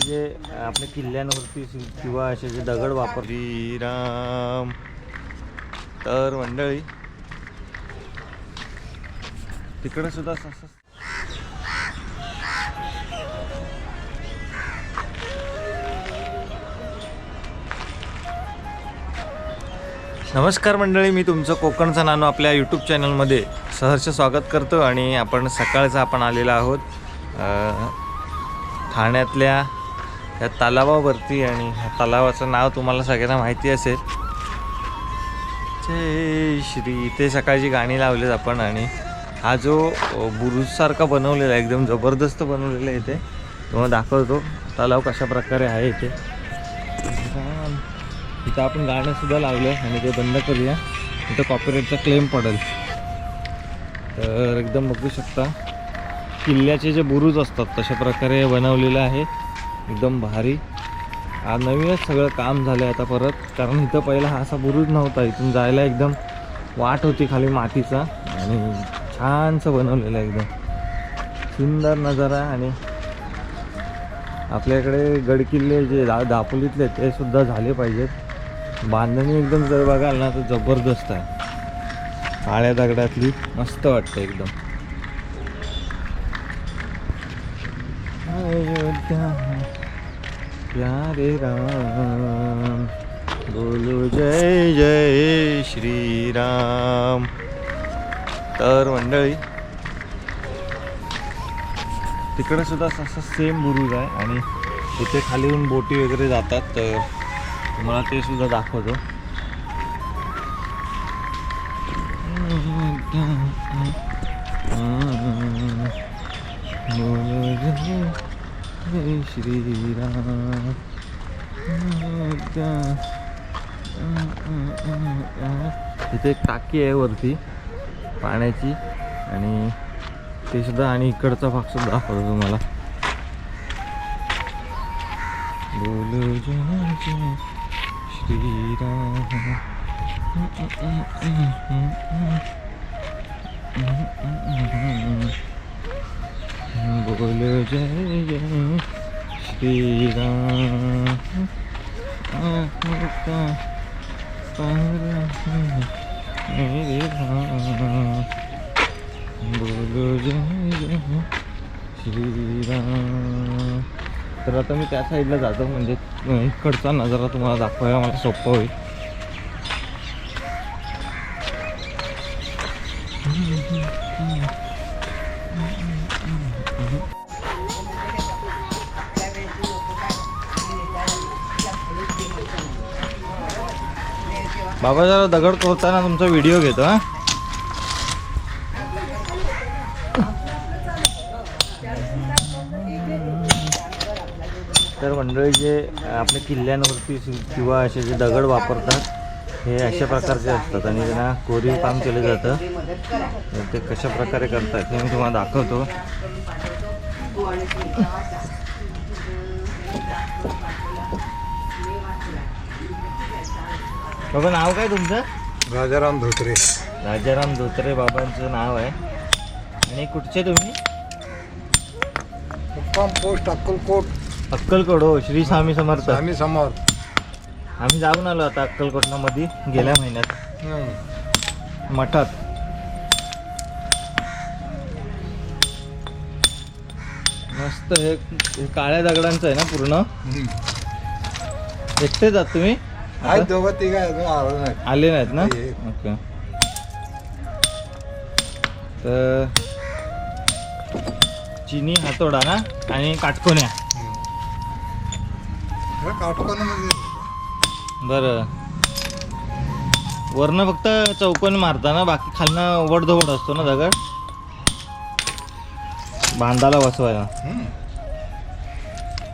जे आपल्या किल्ल्यांवरती किंवा असे जे दगड वापर श्रीराम. तर मंडळी तिकडे सुद्धा असं नमस्कार मंडळी मी तुमचं कोकणचं नाणं आपल्या यूट्यूब चॅनलमध्ये सहर्ष स्वागत करतो आणि आपण सकाळचं आपण आलेलो आहोत ठाण्यातल्या या तलावावरती आणि ह्या तलावाचं नाव तुम्हाला सगळ्यांना माहिती असेल. जय श्री इथे सकाळची गाणी लावलीत आपण आणि हा जो बुरुजसारखा बनवलेला आहे एकदम जबरदस्त बनवलेला आहे इथे. तुम्हाला दाखवतो तलाव कशा प्रकारे आहे इथे. इथं आपण गाणंसुद्धा लावलं आणि ते बंद करूया. इथं कॉपीराईटचा क्लेम पडेल. तर एकदम बघू शकता. किल्ल्याचे जे बुरुज असतात तशा प्रकारे बनवलेलं आहे. एकदम भारी. नवीनच सगळं काम झालं आहे आता परत. कारण इथं पहिला हा असा बुरुज नव्हता. इथून जायला एकदम वाट होती खाली मातीचा. आणि छानसं बनवलेलं आहे एकदम. सुंदर नजारा आणि आपल्याकडे गडकिल्ले जे दा दापोलीतले ते सुद्धा झाले पाहिजेत. बांधणी एकदम जर बघाल ना तर जबरदस्त आहे. काळ्या दगडातली मस्त वाटतं एकदम. प्यारे राम। बोलो जय जय श्रीराम तर मंडळी तिकडे सुद्धा असं सेम बुरुज आहे आणि तिथे खाली येऊन बोटी वगैरे जातात तर तुम्हाला ते सुद्धा दाखवतो. हे श्रीराम. इथे एक टाकी आहे वरती पाण्याची. आणि ते सुद्धा आणि इकडचा भाग सुद्धा दाखवतो तुम्हाला. बोलू श्रीराम. बोलो जय जय श्रीराम मेरे राम बोलो जय जय श्रीराम. तर आता मी त्या साईडला जातो म्हणजे इकडचा नजारा तुम्हाला दाखवायला मला सोपं होईल. बाबा जरा दगड कोरताना तुमचा व्हिडिओ घेतो हा. तर मंडळी जे आपल्या किल्ल्यांवरती किंवा असे जे दगड वापरतात हे अशा प्रकारचे असतात आणि त्यांना कोरीव काम केलं जातं. ते कशा प्रकारे करतात हे मी तुम्हाला दाखवतो. बाबा नाव काय तुमचं? राजाराम धोत्रे. राजाराम धोत्रे बाबांचं नाव आहे. आणि कुठचे तुम्ही? मुक्काम पोस्ट अक्कलकोट. अक्कलकोट हो श्री स्वामी समर्थ. आम्ही समोर आम्ही जाऊन आलो आता अक्कलकोटला मध्ये गेल्या महिन्यात. मठात. मस्त हे हे काळ्या दगडांचं आहे ना पूर्ण? एकटे जात तुम्ही? आहेत दोघं तिघ अजून आलो नाही आले नाहीत ना. ओके. तर चिनी हातोडा ना? आणि काटकोन्या काटकोनामध्ये बरं. वरनं फक्त चौकोन मारता ना? बाकी खालनं वडधवड असतो ना दगड? बांधाला बसवायला.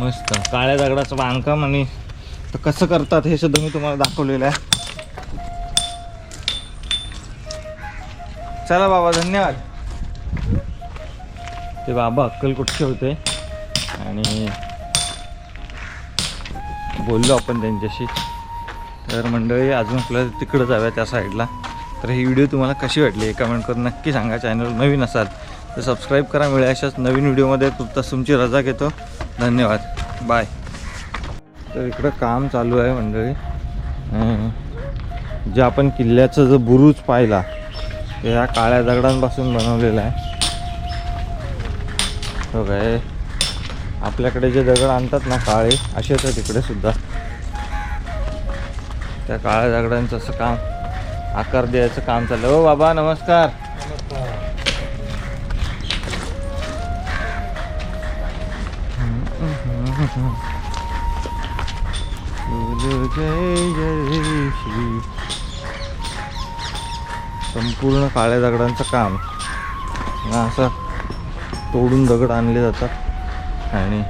मस्त. काळ्या दगडाचं बांधकाम आणि तर कसं करतात हे सुद्धा मी तुम्हाला दाखवलेलं आहे. चला बाबा धन्यवाद. ते बाबा अक्कलकोटचे होते? आणि बोललो आपण त्यांच्याशी. तर मंडळी अजून आपल्याला तिकडं जाऊया त्या साईडला. तर ही व्हिडिओ तुम्हाला कशी वाटली कमेंट करून नक्की सांगा. चॅनल नवीन असाल तर सबस्क्राईब करा. मिळेल अशाच नवीन व्हिडिओमध्ये तुमचा तुमची रजा घेतो. धन्यवाद. बाय तर इकडं काम चालू आहे मंडळी. जे आपण किल्ल्याचा जो बुरुज पाहिला ते ह्या काळ्या दगडांपासून बनवलेला आहे. हो काय? आपल्याकडे जे दगड आणतात ना काळे असेच आहे तिकडे सुद्धा. त्या काळ्या दगडांचं असं काम आकार द्यायचं काम चाललं हो बाबा नमस्कार. श्री संपूर्ण काळ्या दगडांचं काम. असं तोडून दगड आणले जातात. आणि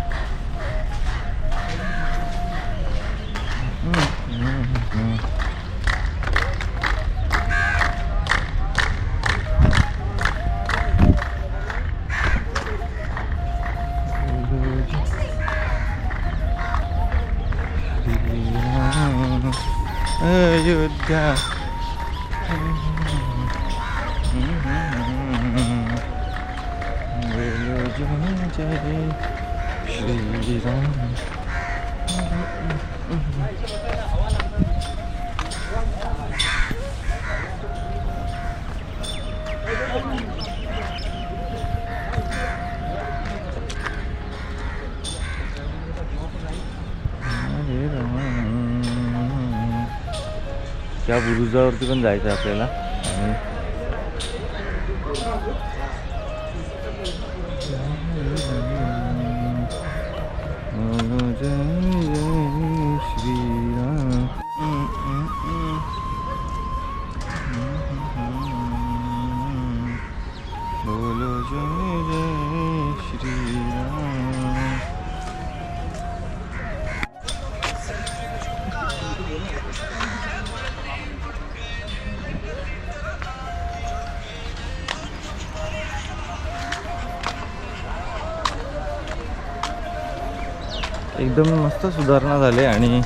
अयोध्या बुरुजावरती पण जायचं आहे आपल्याला. आणि एकदम मस्त सुधारणा झाली आणि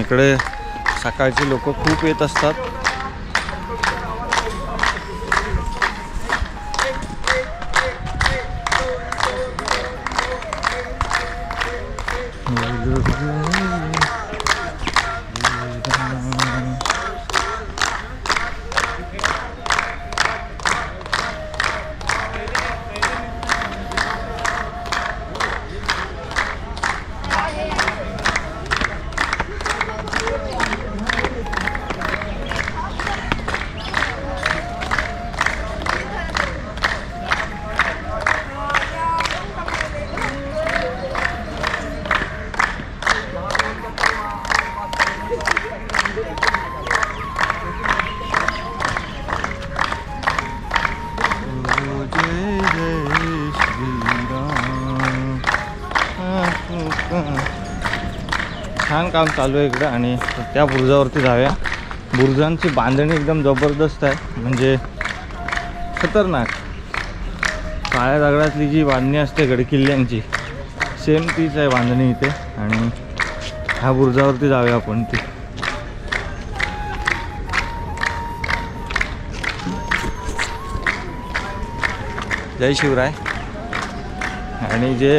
इकडे सकाळची लोक खूप येत असतात. छान काम चालू आहे इकडं आणि त्या बुरुजावरती जाऊया. बुरुजांची बांधणी एकदम जबरदस्त आहे. म्हणजे खतरनाक. काळ्या दगडातली जी बांधणी असते गडकिल्ल्यांची सेम तीच आहे बांधणी इथे. आणि ह्या बुरुजावरती जाऊया आपण ती. जय शिवराय. आणि जे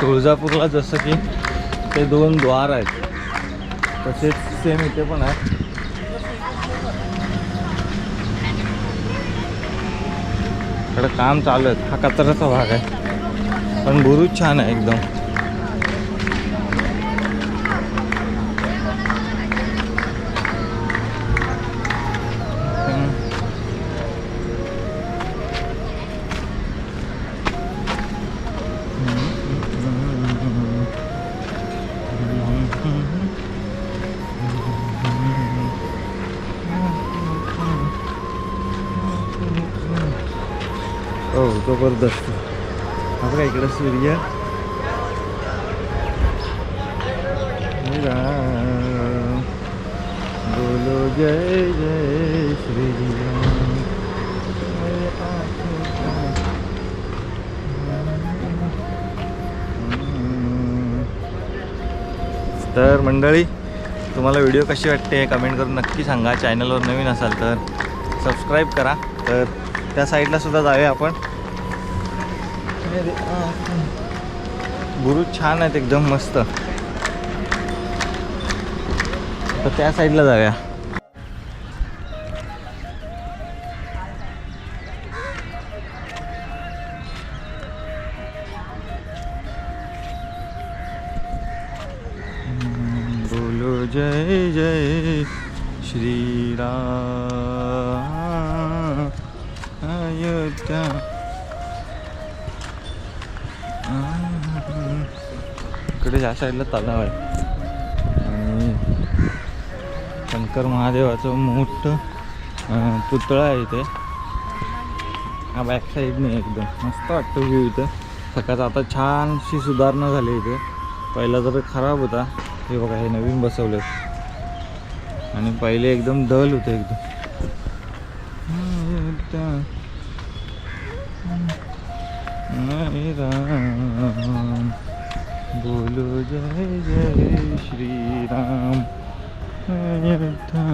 तुळजापूरला जसं की ते दोन द्वार आहेत. तसेच सेम इथे पण आहे. इकडं काम चालू आहे हा कचऱ्याचा भाग आहे. पण बुरुज छान आहे एकदम. जबरदस्त. हा बघा इकडं सूर्य? बोलो जय जय श्री तर मंडळी तुम्हाला व्हिडिओ कशी वाटते कमेंट करून नक्की सांगा. चॅनलवर नवीन असाल तर सबस्क्राईब करा. तर त्या साईडला सुद्धा जाऊया आपण. गुरु छान आहेत एकदम मस्त. तर त्या साईडला जाऊया. बोलो जय जय श्रीरा अयोध्या इकडे ह्या साईडला तलाव आहे. आणि शंकर महादेवाचं मोठं पुतळा आहे इथे. हा बॅक साईडने एकदम. मस्त वाटतं व्ह्यू इथं. सकाळचं आता छानशी सुधारणा झाली इथे. पहिला जर खराब होता. हे बघा हे नवीन बसवलं. आणि पहिले एकदम दल होते एकदम. नाही राम बोलो जय जय श्री राम अयोध्या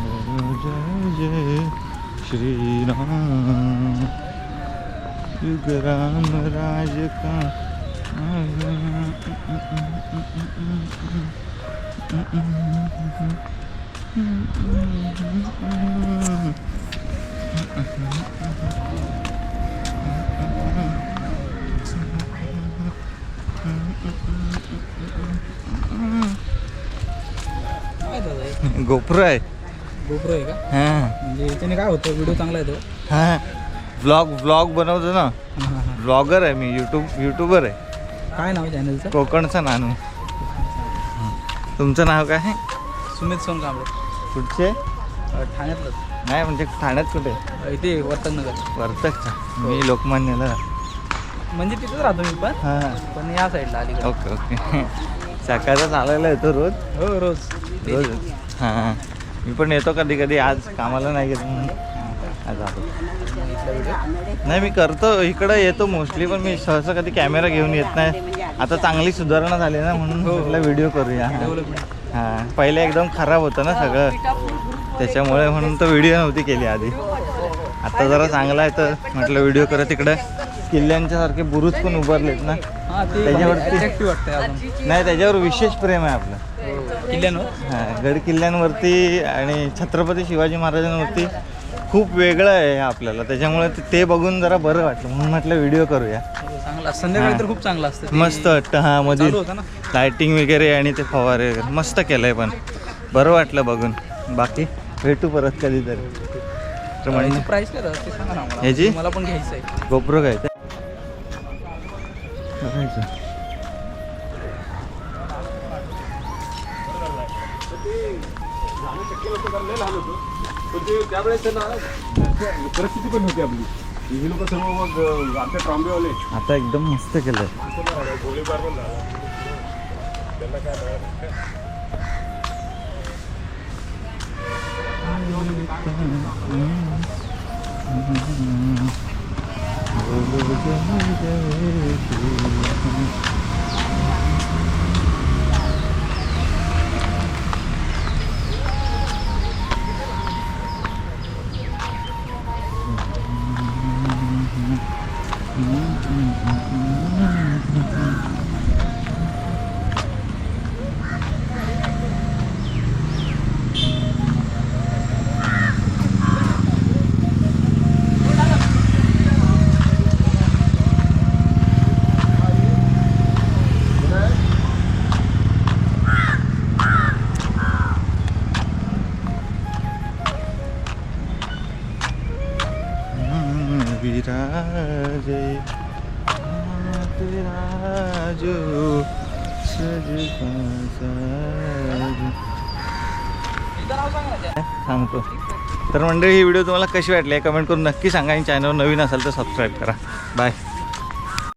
बोलो जय जय श्री राम युग राम राज का गोप्रो आहे. GoPro आहे का? हां. म्हणजे याच्याने काय होतं? व्हिडिओ चांगला येतो. हां. ब्लॉग ब्लॉग बनवतो ना. हां हां हां. ब्लॉगर आहे मी यूट्यूब यूट्यूबर आहे. काय नाव चॅनलचं कोकणचा नानू तुमचं नाव काय? आहे सुमित सोनकांबळे. कुठचे? अं, ठाण्यातलंच नाही म्हणजे ठाण्यात कुठे? इथे वर्तकनगर. वर्तकचा. मी लोकमान्यला. म्हणजे तिथंच राहतो मी पण. हां. पण या साईडला अलीकडे. Okay okay. सकाळचा चालायला येतो रोज? हो रोज. रोज. हां. मी पण येतो कधी कधी आज कामाला नाही गेलो म्हणून. नाही मी करतो. इकडं येतो मोस्टली पण मी सहसा कधी कॅमेरा घेऊन येत नाही. आता चांगली सुधारणा झाली ना म्हणून म्हटलं व्हिडिओ करूया. हां. पहिले एकदम खराब होतं ना सगळं. त्याच्यामुळे म्हणून तो व्हिडिओ नव्हती केली आधी. आता जरा चांगला आहे तर म्हटलं व्हिडिओ करत तिकडं किल्ल्यांच्या सारखे बुरुज पण उभारलेत ना. हां त्याच्यावरती- नाही त्याच्यावर विशेष प्रेम आहे आपलं. हो. किल्ल्यांवर? हां गड किल्ल्यांवरती आणि छत्रपती शिवाजी महाराजांवरती खूप वेगळं आहे आपल्याला. त्याच्यामुळे ते- ते बघून जरा बरं वाटलं. म्हणून म्हटलं व्हिडिओ करूया. हो, चांगला संध्याकाळी तर खूप चांगलं असतं ते. मस्त वाटतं. हां मध्ये चालू होतं ना? लायटिंग वगैरे आणि ते फवारे वगैरे. मस्त केलं आहे पण. बरं वाटलं बघून. बाकी भेटू परत कधीतरी. तर म्हणजे प्राईस काय दादा ते सांगा ना मला ह्याची? मला पण घ्यायचं आहे गोप्रो पण होती आपली ही लोक सर्व मग आमच्या ट्रॉम्बेवाले आता एकदम मस्त केलं गोळीबार पण झाला त्यांना काय विराजे सांगतो तर मंडळी ही व्हिडिओ तुम्हाला कशी वाटली कमेंट करून नक्की सांगा आणि चॅनल नवीन असेल तर सबस्क्राईब करा. बाय